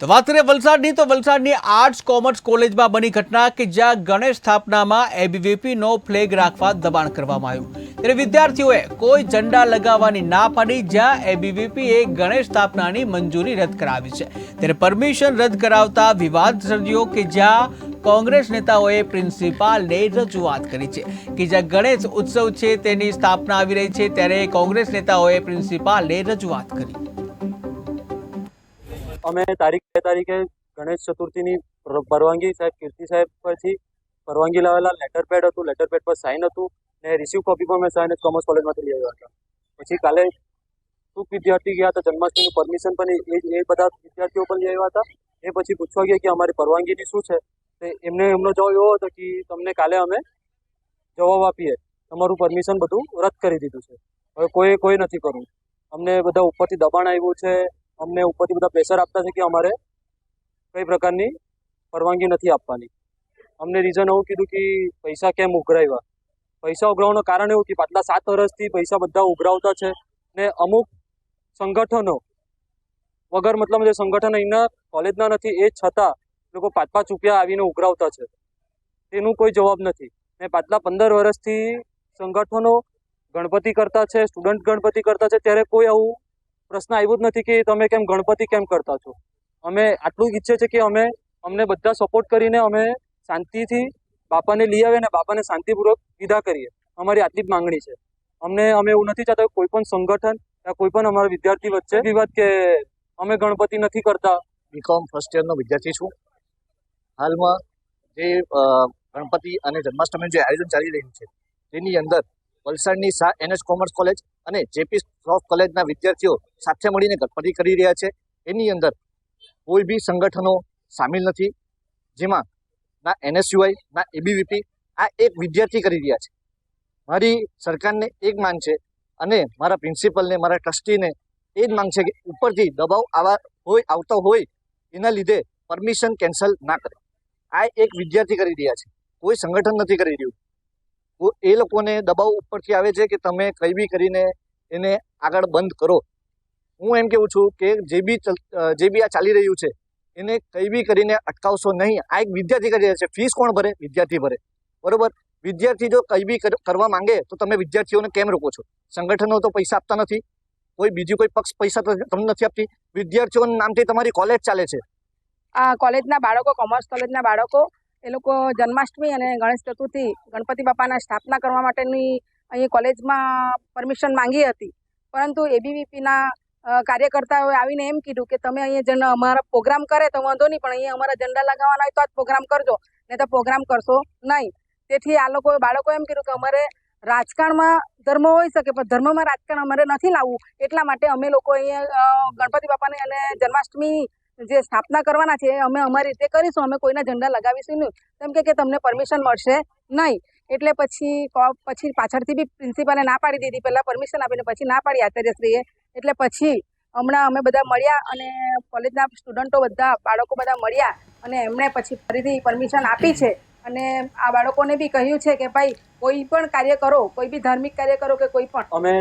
તો વાત કરીએ વલસાડની, તો વલસાડની આર્ટ્સ કોમર્સ કોલેજમાં બની ઘટના કે જ્યાં ગણેશ સ્થાપનામાં એબીવીપીનો ફ્લેગ રાખવા દબાણ કરવામાં આવ્યું. ત્યારે વિદ્યાર્થીઓએ કોઈ ઝંડા લગાવવાની ના પાડી, જ્યાં એબીવીપીએ ગણેશ સ્થાપનાની મંજૂરી રદ કરાવી છે. ત્યારે પરમિશન રદ કરાવતા વિવાદ સર્જ્યો કે જ્યાં કોંગ્રેસ નેતાઓએ પ્રિન્સિપાલને રજૂઆત કરી છે કે જ્યાં ગણેશ ઉત્સવ છે તેની સ્થાપના આવી રહી છે, ત્યારે કોંગ્રેસ નેતાઓએ પ્રિન્સિપાલને રજૂઆત કરી. અમે તારીખ બે તારીખે ગણેશ ચતુર્થીની પરવાનગી સાહેબ, કીર્તિ સાહેબ પરથી પરવાનગી લાવેલા લેટર પેડ હતું. લેટર પેડ પર સાઇન હતું ને રિસીવ કોપી પણ મેં સાઇન કોમર્સ કોલેજમાંથી લઈ આવ્યા હતા. પછી કાલે ટૂંક વિદ્યાર્થી ગયા હતા, જન્માષ્ટમીનું પરમિશન પણ એ એ બધા વિદ્યાર્થીઓ પણ લઈ આવ્યા હતા. એ પછી પૂછવા ગયા કે અમારી પરવાનગીની શું છે? તે એમને એમનો જવાબ એવો હતો કે તમને કાલે અમે જવાબ આપીએ. તમારું પરમિશન બધું રદ કરી દીધું છે. હવે કોઈ કોઈ નથી કરવું. અમને બધા ઉપરથી દબાણ આવ્યું છે. અમને ઉપરથી બધા પ્રેશર આપતા છે કે અમારે કઈ પ્રકારની પરવાનગી નથી આપવાની. અમને રીઝન એવું કીધું કે પૈસા કેમ ઉઘરાવ્યા? પૈસા ઉઘરાવવાનું કારણ એવું કે પાછલા સાત વર્ષથી પૈસા બધા ઉઘરાવતા છે ને અમુક સંગઠનો વગર મતલબ જે સંગઠન અહીંના કોલેજના નથી એ છતાં લોકો પાંચ પાંચ રૂપિયા આવીને ઉઘરાવતા છે. તેનું કોઈ જવાબ નથી. ને પાછલા પંદર વર્ષથી સંગઠનો ગણપતિ કરતા છે સ્ટુડન્ટ ગણપતિ કરતા છે, ત્યારે કોઈ આવું પ્રશ્ન આવ્યો જ નથી કે તમે કેમ ગણપતિ કેમ કરતા છો? અમે આટલું ઈચ્છે છે કે અમે, અમને બધા સપોર્ટ કરીને અમે શાંતિથી બાપાને લઈ આવે અને બાપાને શાંતિપૂર્વક વિદા કરીએ. અમારી આટલી જ માંગણી છે. અમને, અમે એવું નથી ચાહતા કોઈ પણ સંગઠન યા કોઈ પણ અમારા વિદ્યાર્થી વચ્ચે વિવાદ કે અમે ગણપતિ નથી કરતા. બીકોમ ફર્સ્ટ યરનો વિદ્યાર્થી છું. હાલમાં જે ગણપતિ અને જન્માષ્ટમીનું જે આયોજન ચાલી રહ્યું છે, તેની અંદર વલસાડની એનએસ કોમર્સ કોલેજ અને જેપી શ્રોફ કોલેજના વિદ્યાર્થીઓ સાથે મળીને ગણપતિ કરી રહ્યા છે. એની અંદર કોઈ બી સંગઠનો સામેલ નથી, જેમાં ના એનએસયુઆઈ, ના એબીવીપી, આ એક વિદ્યાર્થી કરી રહ્યા છે. મારી સરકારને એક માંગ છે અને મારા પ્રિન્સિપલને, મારા ટ્રસ્ટીને એ જ માંગ છે કે ઉપરથી દબાવ આવા હોય, આવતા હોય, એના લીધે પરમિશન કેન્સલ ના કરે. આ એક વિદ્યાર્થી કરી રહ્યા છે. કોઈ સંગઠન નથી કરી રહ્યું. એ લોકોને દબાવ ઉપરથી આવે છે કે તમે કઈ બી કરીને એને આગળ બંધ કરો. હું એમ કેવું છું કે જે બી જે બી આ ચાલી રહ્યું છે, એને કઈ બી કરીને અટકાવશો નહીં. આ એક વિદ્યાર્થી કરી રહ્યા છે. ફીસ કોણ ભરે? વિદ્યાર્થી ભરે. બરોબર? વિદ્યાર્થી જો કઈ બી કરવા માંગે તો તમે વિદ્યાર્થીઓને કેમ રોકો છો? સંગઠનો તો પૈસા આપતા નથી. કોઈ બીજી કોઈ પક્ષ પૈસા તમને નથી આપતી. વિદ્યાર્થીઓના નામથી તમારી કોલેજ ચાલે છે. આ કોલેજના બાળકો કોમર્સ કોલેજના બાળકો એ લોકો જન્માષ્ટમી અને ગણેશ ચતુર્થી ગણપતિ બાપાના સ્થાપના કરવા માટેની અહીં કોલેજમાં પરમિશન માંગી હતી. પરંતુ એબીવીપીના કાર્યકર્તાઓએ આવીને એમ કીધું કે તમે અહીંયા જન, અમારા પ્રોગ્રામ કરે તો વાંધો નહીં, પણ અહીંયા અમારા ઝંડા લગાવવાના હોય તો જ પ્રોગ્રામ કરજો, નહીં તો પ્રોગ્રામ કરશો નહીં. તેથી આ લોકો બાળકો એમ કીધું કે અમારે રાજકારણમાં ધર્મ હોઈ શકે, પણ ધર્મમાં રાજકારણ અમારે નથી લાવવું. એટલા માટે અમે લોકો અહીંયા ગણપતિ બાપાને અને જન્માષ્ટમી જે સ્થાપના કરવાના છે અમે અમારી રીતે કરીશું. અમે કોઈના ઝંડા લગાવીશું નહીં. કેમ કે તમને પરમિશન મળશે નહીં. એટલે પછી પછી પાછળથી બી પ્રિન્સિપાલે ના પાડી દીધી. પહેલાં પરમિશન આપીને પછી ના પાડી આચાર્યશ્રીએ. એટલે પછી હમણાં અમે બધા મળ્યા અને કોલેજના સ્ટુડન્ટો બધા, બાળકો બધા મળ્યા અને એમણે પછી ફરીથી પરમિશન આપી છે. અને આ બાળકોને બી કહ્યું છે કે ભાઈ, કોઈ પણ કાર્ય કરો. કોઈ બી ધાર્મિક કાર્ય કરો કે કોઈ પણ. અમે